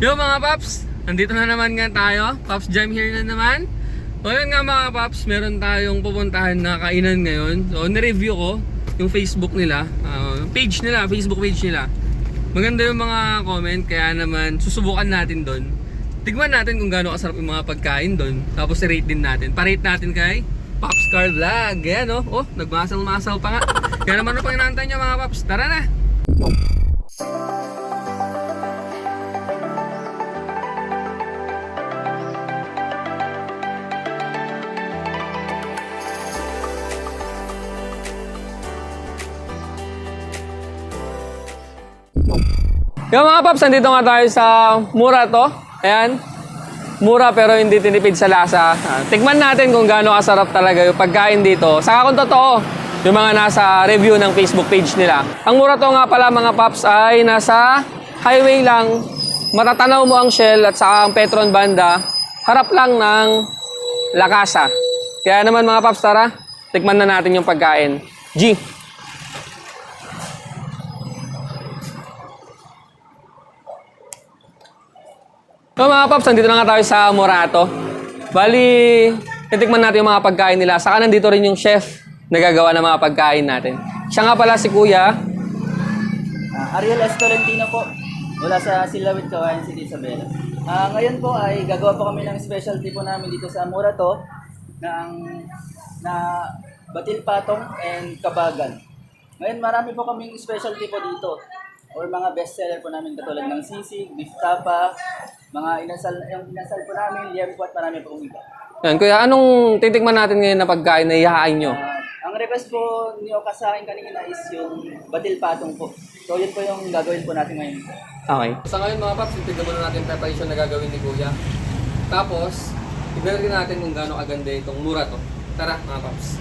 Yo mga paps, nandito na naman nga tayo. Paps Jam here na naman. O yun nga mga paps, meron tayong pupuntahan na kainan ngayon. So nireview ko yung Facebook nila, ah, page nila, Facebook page nila. Maganda yung mga comment, kaya naman susubukan natin doon. Tignan natin kung gaano kasarap yung mga pagkain doon. Tapos i-rate din natin. Pa-rate natin kay Pops Car Vlog. Ayan oh, oh nagmasal-masal pa nga. Kaya naman ano pang inaantay nyo mga paps. Tara na! Yung mga paps, nandito nga tayo sa mura to. Ayan. Mura pero hindi tinipid sa lasa. Ah, Tikman natin kung gaano kasarap talaga yung pagkain dito. Saka kung totoo, yung mga nasa review ng Facebook page nila. Ang mura to nga pala mga paps ay nasa highway lang. Matatanaw mo ang Shell at saka ang Petron Banda. Harap lang ng Lakasa. Kaya naman mga paps, tara. Tikman na natin yung pagkain. G. So mga paps, nandito na nga tayo sa Morato. Bali, titikman natin yung mga pagkain nila. Saka nandito rin yung chef na gagawa ng mga pagkain natin. Siya nga pala si Kuya. Ah, Ariel S. Po, mula sa Silawit, Kawayan City, Isabela. Ah, ngayon po ay gagawa po kami ng specialty po namin dito sa Murato ng na batil patong and kabagan. Ngayon marami po kaming specialty po dito or mga bestseller po namin katulad ng sisig, beef tapa, mga inasal, yung inasal po namin, liempo at marami po iba. Yan, Kuya, anong titikman natin ngayon na pagkain na ihahain nyo? Ah, ang request po ni Oka sa akin kanina is yung batil patong po. So yun po yung gagawin po natin ngayon. Okay. Sa ngayon mga paps, tignan muna natin yung preparation na gagawin ni Kuya. Tapos, tignan rin natin kung gaano kaganda itong mura to. Tara mga paps.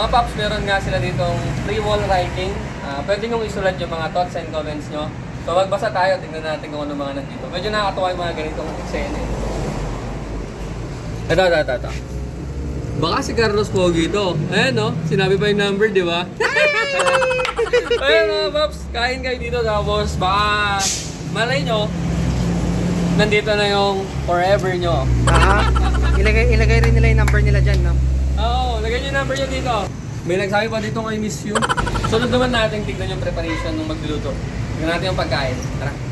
Mga paps, meron nga sila ditong free wall writing. Ah, pwede nyo isulat yung mga thoughts and comments nyo. So magbasa tayo, tingnan natin kung ano mga nandito. Medyo nakakatuwa yung mga ganitong eksena eh. Ito, ito, ito, ito. Baka si Carlos Pogi ito. Ayan no, sinabi pa yung number, di ba? Ayan mga paps, kain kayo dito tapos baka malay nyo, nandito na yung forever nyo. Ah, ilagay, ilagay rin nila yung number nila dyan, no? Lagyan yung number niyo dito. May nagsabi pa dito I miss you. Sunod naman natin tignan yung preparation ng magluluto. Tignan natin yung pagkain. Tara.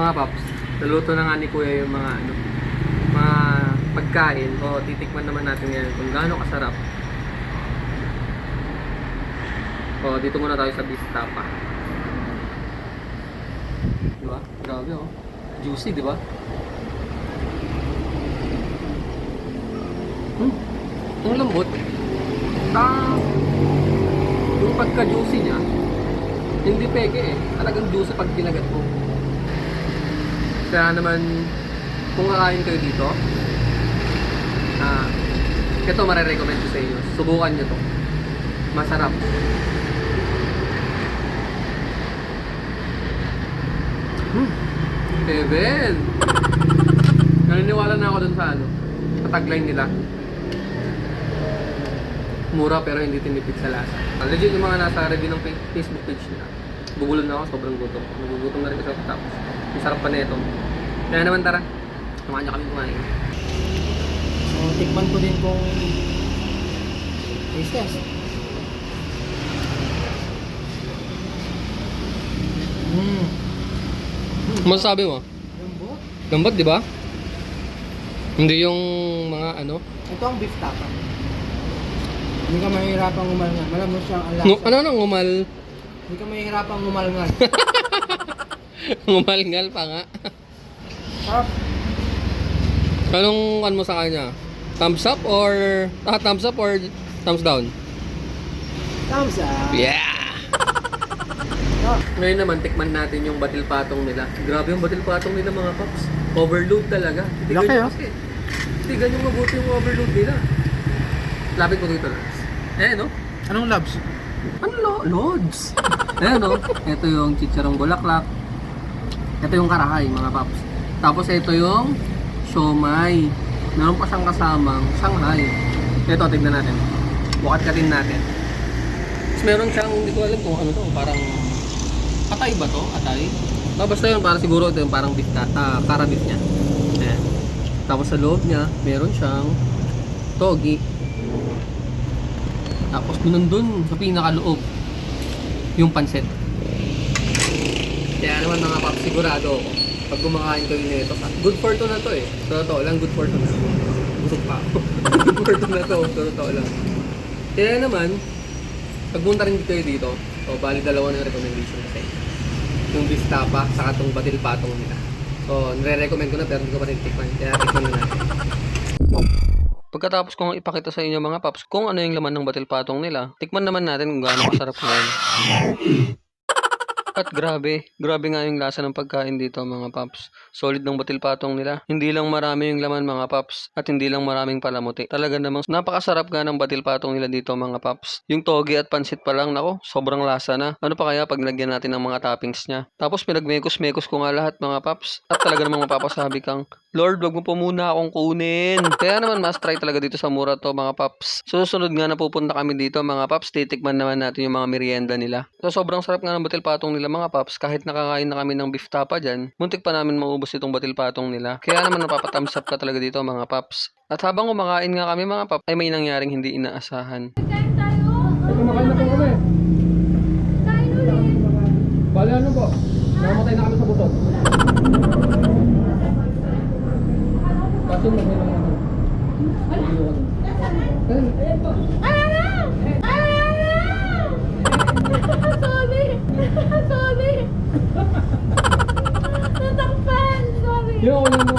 Mga paps, naluto na nga ni Kuya yung mga ano, mga pagkain. O, titikman naman natin ngayon kung gaano kasarap. O, dito muna tayo sa beef tapa. Di ba? Grabe oh. Juicy, di ba? Hmm. Ang lambot. Ah, yung pagka-juicy niya, hindi peke eh. Talagang juicy pag kinagat mo. Kaya naman, kung kakain kayo dito, ah, ito marirecommend ko sa inyo. Subukan nyo to. Masarap. Hmm. Heaven! Naniniwala na ako dun sa ano, sa tagline nila. Mura pero hindi tinipid sa lasa. Legit yung mga nasa review ng fa- Facebook page nila. Bubulol na ako, sobrang gutom. Nagugutom na rin kasi ako tapos. Ang sarap pa nito. Kaya naman tara, samahan niyo kami kumain. So, tikman ko din kung taste test. Hmm. Masasabi mo? Lambot. Lambat, di ba? Hindi yung mga ano. Ito ang beef tapa. Hindi ka mahihirapang umalngan. Malamos siyang ang lasa. ano nang ngumal? Hindi ka mahihirapang umalngan. Ngumalngal pa nga. Sarap. Anong ano mo sa kanya? Thumbs up or ah, thumbs up or thumbs down? Thumbs up. Yeah! Ah, Ngayon naman, tikman natin yung batil patong nila. Grabe yung batil patong nila mga paps. Overload talaga. Tigan Laki, nyo ah. kasi. Tigan yung mabuti yung overload nila. Lapit mo dito lang. Eh, no? Anong labs? Ano lo? Loads! Ayan, no? Ito yung chicharong bulaklak. Ito yung karahay, mga paps. Tapos ito yung siomay. Meron pa siyang kasamang Shanghai. Ito, tignan natin. Bukat ka natin. Tapos meron siyang, hindi ko alam kung ano to, parang atay ba to? Atay? Ah, basta yun, para siguro ito yung parang beef, ka- ah, kara beef niya. Ayan. Tapos sa loob niya, meron siyang togi. Tapos nandun sa pinakaloob, yung pansit. Kaya naman mga paps, sigurado ako, pag kumakain kayo nito, good for to na to eh. Sa totoo lang, good for to na. Busog pa ako. good for to na to, sa totoo lang. Kaya naman, pagpunta rin kayo dito, so bali dalawa ng recommendation kasi. Yung beef tapa, saka itong batil patong nila. So, nire-recommend ko na pero hindi ko pa rin tikman. Kaya tikman na natin. Pagkatapos kong ipakita sa inyo mga paps kung ano yung laman ng batil patong nila, tikman naman natin kung gaano kasarap ngayon. At grabe, grabe nga yung lasa ng pagkain dito mga paps. Solid ng batil patong nila. Hindi lang marami yung laman mga paps at hindi lang maraming palamuti. Talaga namang napakasarap nga ng batil patong nila dito mga paps. Yung toge at pansit pa lang, nako, sobrang lasa na. Ano pa kaya pag nilagyan natin ng mga toppings niya? Tapos pinagmekos-mekos ko nga lahat mga paps. At talaga namang mapapasabi kang, Lord, wag mo po muna akong kunin. Kaya naman mas try talaga dito sa mura to mga paps. Susunod nga na pupunta kami dito mga paps, titikman naman natin yung mga merienda nila. So sobrang sarap nga ng batil patong nila mga paps. Kahit nakakain na kami ng beef tapa dyan, muntik pa namin maubos itong batil patong nila. Kaya naman napapathumbs up ka talaga dito mga paps. At habang kumakain nga kami mga paps, ay may nangyaring hindi inaasahan. Kain tayo. kumakain na po kami. Kain ulit. Bali ano po? Namatay na kami may mga ano. Ano? Ano na? Sorry. Sorry. Natakpan. Sorry. Yung lang mo.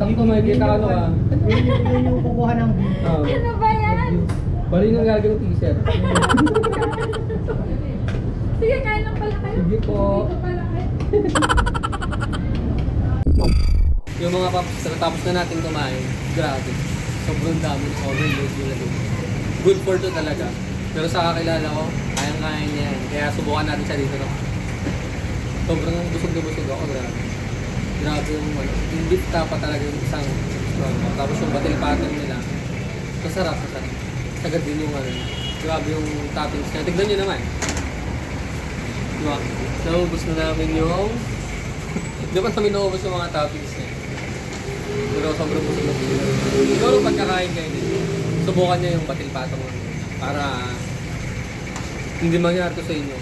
Sakto may kita ano ah. Yun yung, yun yung kukuha ng Ah. Ano ba yan? Bali nang gagawin teaser. Sige, kain lang pala kayo. Sige po. Dito pala kayo. Yung mga paps, tapos na natin kumain, grabe. Sobrang dami ng overload nila dito. Good for to talaga. Pero sa kakilala ko, kayang-kaya niya yan. Kaya subukan natin siya dito. No? Sobrang busog na busog ako, grabe. Grabe yung ano, yung beef talaga yung isang strong. Tapos yung batil patong nila, masarap, masarap. Sagad din yung ano, grabe yung toppings niya. Tignan nyo naman. Diba? Naubos na namin yung Di ba namin naubos yung mga toppings? Pero sobrang busog na busog. Siguro pagkakain kayo dito, subukan niyo yung batil patong. Para hindi mangyari to sa inyo.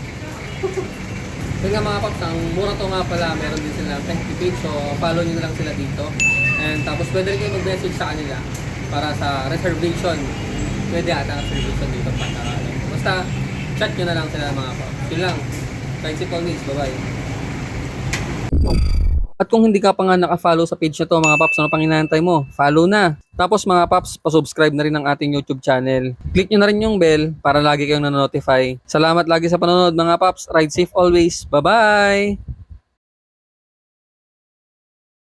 Yun nga mga paps, ang mura to nga pala, meron din sila FB page, so follow nyo na lang sila dito. And tapos pwede rin kayo mag-message sa kanila para sa reservation. Pwede ata ang reservation dito pa na. Basta chat nyo na lang sila mga paps. Yun lang. Thanks it always. Bye-bye. At kung hindi ka pa nga naka-follow sa page na to mga paps, ano pang inaantay mo? Follow na. Tapos mga paps, pa-subscribe na rin ng ating YouTube channel. Click nyo na rin yung bell para lagi kayong nanonotify. Salamat lagi sa panonood mga paps. Ride safe always. Bye-bye!